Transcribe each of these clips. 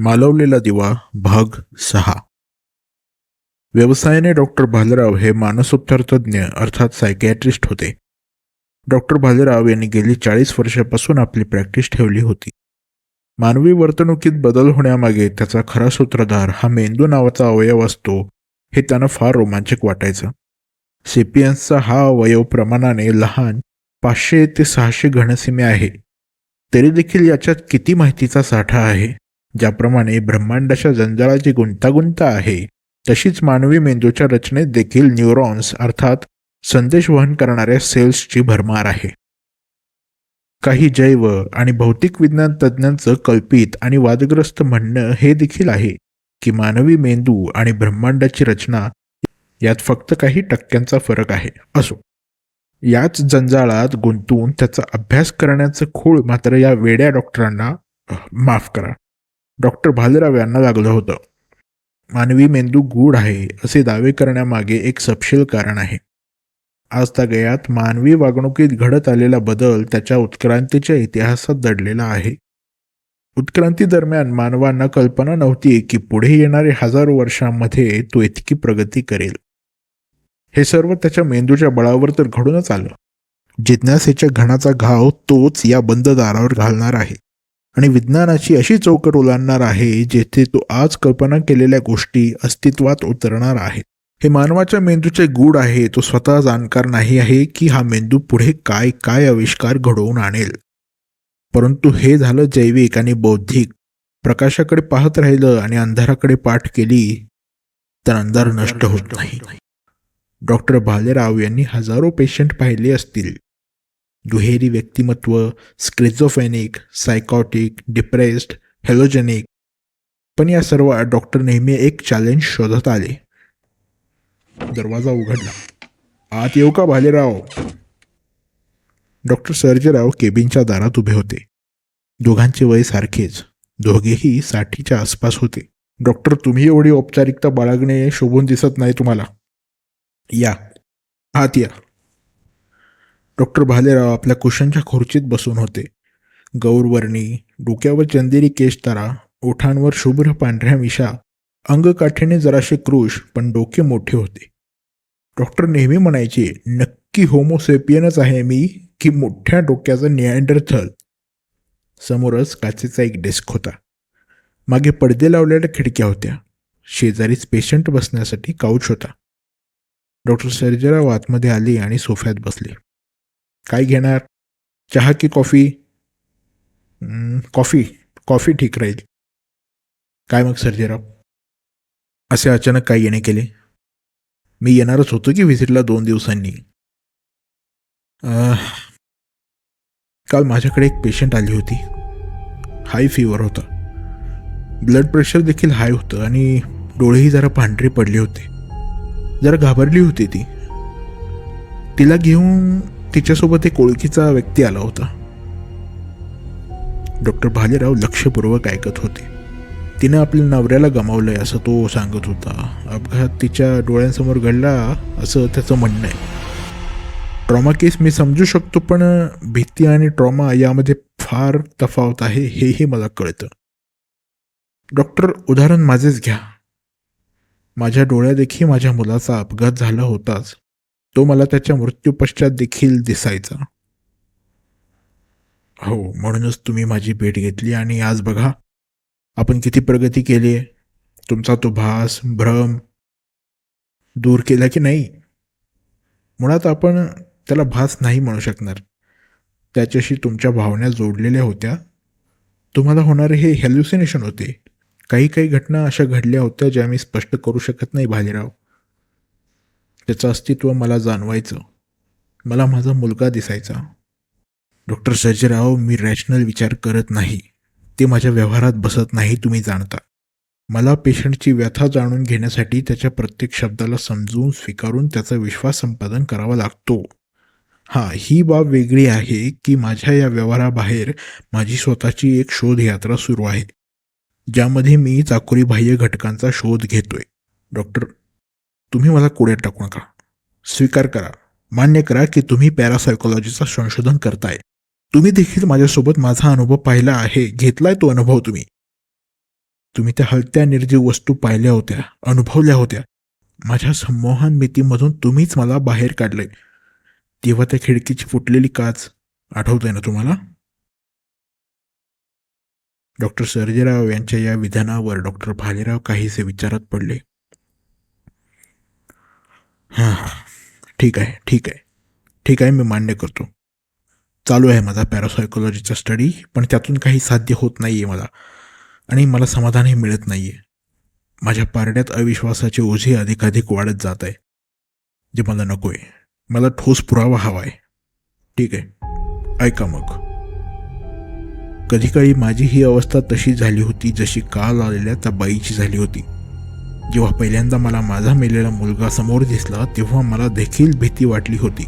मालवलेला दिवा भाग सहा. व्यवसायाने डॉक्टर भालेराव हे मानसोपचार तज्ज्ञ अर्थात सायकॅट्रिस्ट होते. डॉक्टर भालेराव यांनी गेली चाळीस वर्षापासून आपली प्रॅक्टिस ठेवली होती. मानवी वर्तणुकीत बदल होण्यामागे त्याचा खरा सूत्रधार हा मेंदू नावाचा अवयव असतो हे त्यांना फार रोमांचक वाटायचं. सेपियन्सचा हा अवयव प्रमाणाने लहान पाचशे ते सहाशे घनसीमे आहे. तरी देखील याच्यात किती माहितीचा साठा आहे? ज्याप्रमाणे ब्रह्मांडाच्या जंजाळाची गुंतागुंत आहे तशीच मानवी मेंदूच्या रचनेत देखील न्यूरॉन्स अर्थात संदेश वहन करणाऱ्या सेल्सची भरमार आहे. काही जैव आणि भौतिक विज्ञान तज्ज्ञांचं कल्पित आणि वादग्रस्त म्हणणं हे देखील आहे की मानवी मेंदू आणि ब्रह्मांडाची रचना यात फक्त काही टक्क्यांचा फरक आहे. असो याच जंजाळात गुंतून त्याचा अभ्यास करण्याचं खूळ मात्र या वेड्या डॉक्टरांना माफ करा डॉक्टर भालेराव यांना लागलं होतं. मानवी मेंदू गूढ आहे असे दावे करण्यामागे एक सपशील कारण आहे. आज गयात मानवी वागणुकीत घडत आलेला बदल त्याच्या उत्क्रांतीच्या इतिहासात दडलेला आहे. उत्क्रांती दरम्यान मानवांना कल्पना नव्हती की पुढे येणारे हजारो वर्षांमध्ये तो इतकी प्रगती करेल. हे सर्व त्याच्या मेंदूच्या बळावर तर घडूनच आलं. जिज्ञासेच्या घणाचा घाव तोच या बंद दारावर घालणार आहे. आणि विज्ञानाची अशी चौकट ओलांडणार आहे जेथे तो आज कल्पना केलेल्या गोष्टी अस्तित्वात उतरणार आहेत. हे मानवाच्या मेंदूचे गूढ आहे तो स्वतः जाणकार नाही आहे की हा मेंदू पुढे काय काय आविष्कार घडवून आणेल. परंतु हे झालं जैविक आणि बौद्धिक. प्रकाशाकडे पाहत राहिलं आणि अंधाराकडे पाठ केली तर अंधार नष्ट होत नाही. डॉक्टर भालेराव यांनी हजारो पेशंट पाहिले असतील. दुहेरी व्यक्तिमत्व स्क्रिझोफेनिक सायकॉटिक डिप्रेस्ड हेलोजेनिक पण या सर्व डॉक्टर नेहमी एक चॅलेंज शोधत आले. दरवाजा उघडला. आत येऊ का भालेराव? डॉक्टर सर्जेराव केबिनच्या दारात उभे होते. दोघांचे वय सारखेच. दोघेही साठीच्या आसपास होते. डॉक्टर तुम्ही एवढी औपचारिकता बाळगणे शोभून दिसत नाही तुम्हाला. या. आत या. डॉक्टर भालेराव आपल्या कुशनच्या खुर्चीत बसून होते. गौरवर्णी डोक्यावर चंदेरी केशतारा ओठांवर शुभ्र पांढऱ्या मिशा अंगकाठीने जराशे क्रूश पण डोके मोठे होते. डॉक्टर नेहमी म्हणायचे नक्की होमोसेपियनच आहे मी की मोठ्या डोक्याचा निअँडरथल समोरच काचेचा एक डेस्क होता. मागे पडदे लावलेल्या खिडक्या होत्या. शेजारीच पेशंट बसण्यासाठी काउच होता. डॉक्टर सर्जेराव आतमध्ये आले आणि सोफ्यात बसले. काय घेणार? चहा की कॉफी? कॉफी कॉफी ठीक राहील. काय मग सर्जेराव? असे अचानक काय येणे केले? मी येणारच होतो की व्हिजिटला दोन दिवसांनी? काल माझ्याकडे एक पेशंट आली होती. हाय फीवर होता. ब्लड प्रेशर देखील हाय होतं आणि डोळेही जरा पांढरे पडले होते. जरा घाबरली होती ती. तिला घेऊन तिच्यासोबत एक ओळखीचा व्यक्ती आला होता. डॉक्टर भालेराव लक्षपूर्वक ऐकत होते. तिनं आपल्या नवऱ्याला गमावलंय असं तो सांगत होता. अपघात तिच्या डोळ्यांसमोर घडला असं त्याचं म्हणणं आहे. ट्रॉमा केस मी समजू शकतो पण भीती आणि ट्रॉमा यामध्ये फार तफावत आहे हेही मला कळतं. डॉक्टर उदाहरण माझेच घ्या. माझ्या डोळ्यादेखी माझ्या मुलाचा अपघात झाला होताच. तो मला त्याच्या मृत्यूपश्चात देखील दिसायचा. हो म्हणूनच तुम्ही माझी भेट घेतली आणि आज बघा आपण किती प्रगती केली आहे. तुमचा तो भास भ्रम दूर केला की नाही? मुळात आपण त्याला भास नाही म्हणू शकणार. त्याच्याशी तुमच्या भावना जोडलेल्या होत्या. तुम्हाला होणारे हे हॅल्युसिनेशन होते. काही काही घटना अशा घडल्या होत्या ज्या मी स्पष्ट करू शकत नाही भालेराव. त्याचं अस्तित्व मला जाणवायचं. मला माझा मुलगा दिसायचा. डॉक्टर सर्जेराव मी रॅशनल विचार करत नाही. ते माझ्या व्यवहारात बसत नाही तुम्ही जाणता. मला पेशंटची व्यथा जाणून घेण्यासाठी त्याच्या प्रत्येक शब्दाला समजून स्वीकारून त्याचा विश्वास संपादन करावा लागतो. हां ही बाब वेगळी आहे की माझ्या या व्यवहाराबाहेर माझी स्वतःची एक शोध यात्रा सुरू आहे ज्यामध्ये मी चाकोरी बाह्य घटकांचा शोध घेतोय. डॉक्टर तुम्ही मला कोड्यात टाकू नका. स्वीकार करा. मान्य करा की तुम्ही पॅरासायकोलॉजीचं संशोधन करताय. तुम्ही देखील माझ्यासोबत माझा अनुभव पाहिला आहे. घेतलाय तो अनुभव तुम्ही. तुम्ही त्या हलत्या निर्जीव वस्तू पाहिल्या होत्या अनुभवल्या होत्या. माझ्या संमोहन मितीमधून तुम्हीच मला बाहेर काढले तेव्हा त्या खिडकीची फुटलेली काच आठवतंय ना तुम्हाला? डॉक्टर सर्जेराव यांच्या या विधानावर डॉक्टर भालेराव काहीसे विचारात पडले. हां हां. ठीक आहे ठीक आहे. ठीक आहे मी मान्य करतो. चालू आहे माझा पॅरासायकोलॉजीचा स्टडी पण त्यातून काही साध्य होत नाही आहे मला. आणि मला समाधानही मिळत नाही आहे माझ्या पारड्यात अविश्वासाचे ओझे अधिकाधिक वाढत जात आहे. जे मला नको आहे मला ठोस पुरावा हवा आहे ठीक आहे. ऐका मग. कधीकाळी माझी ही अवस्था तशी झाली होती जशी काल आलेल्या त्या बाईची झाली होती. जेव्हा पहिल्यांदा मला माझा मेलेला मुलगा समोर दिसला तेव्हा मला देखील भीती वाटली होती.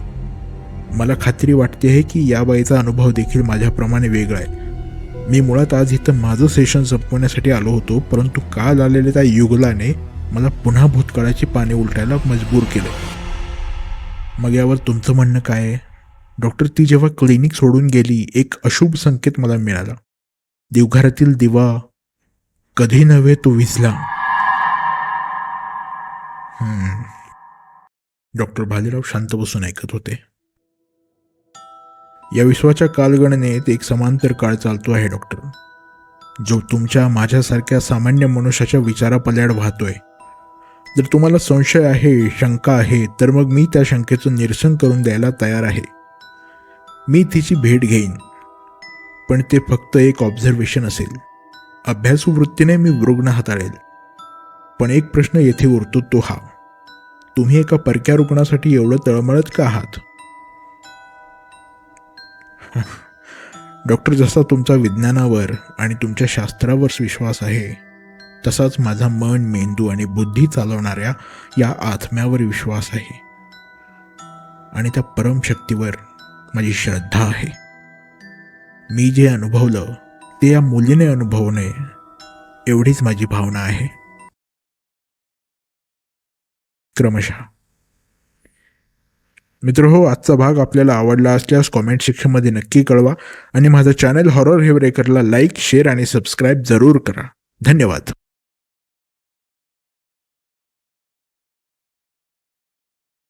मला खात्री वाटते आहे की या बाईचा अनुभव देखील माझ्याप्रमाणे वेगळा आहे. मी मुळात आज इथं माझं सेशन संपवण्यासाठी आलो होतो परंतु काल आलेल्या त्या युगलाने मला पुन्हा भूतकाळाची पाने उलटायला मजबूर केलं. मग यावर तुमचं म्हणणं काय आहे? डॉक्टर ती जेव्हा क्लिनिक सोडून गेली एक अशुभ संकेत मला मिळाला. देवघरातील दिवा कधी नव्हे तो विझला. डॉक्टर भालेराव शांत बसून ऐकत होते. या विश्वाच्या कालगणनेत एक समांतर काळ चालतो आहे डॉक्टर. जो तुमच्या माझ्यासारख्या सामान्य मनुष्याच्या विचारापल्याड वाहतोय. जर तुम्हाला संशय आहे शंका आहे तर मग मी त्या शंकेचं निरसन करून द्यायला तयार आहे. मी तिची भेट घेईन. पण ते फक्त एक ऑब्झर्वेशन असेल. अभ्यासू वृत्तीने मी रुग्ण हाताळेल. पण एक प्रश्न येथे उरतो तो हा. तुम्ही एका परक्या रुग्णासाठी एवढं तळमळत का आहात? डॉक्टर जसा तुमचा विज्ञानावर आणि तुमच्या शास्त्रावर विश्वास आहे तसाच माझा मन मेंदू आणि बुद्धी चालवणाऱ्या या आत्म्यावर विश्वास आहे. आणि त्या परमशक्तीवर माझी श्रद्धा आहे. मी जे अनुभवलं ते या मुलीने अनुभवणे एवढीच माझी भावना आहे. क्रमशः. मित्र हो आजचा भाग आपल्याला आवडला असल्यास कॉमेंट सेक्शनमध्ये नक्की कळवा आणि माझं चॅनल हॉरर हेवरेकरला लाईक शेअर आणि सबस्क्राईब जरूर करा. धन्यवाद.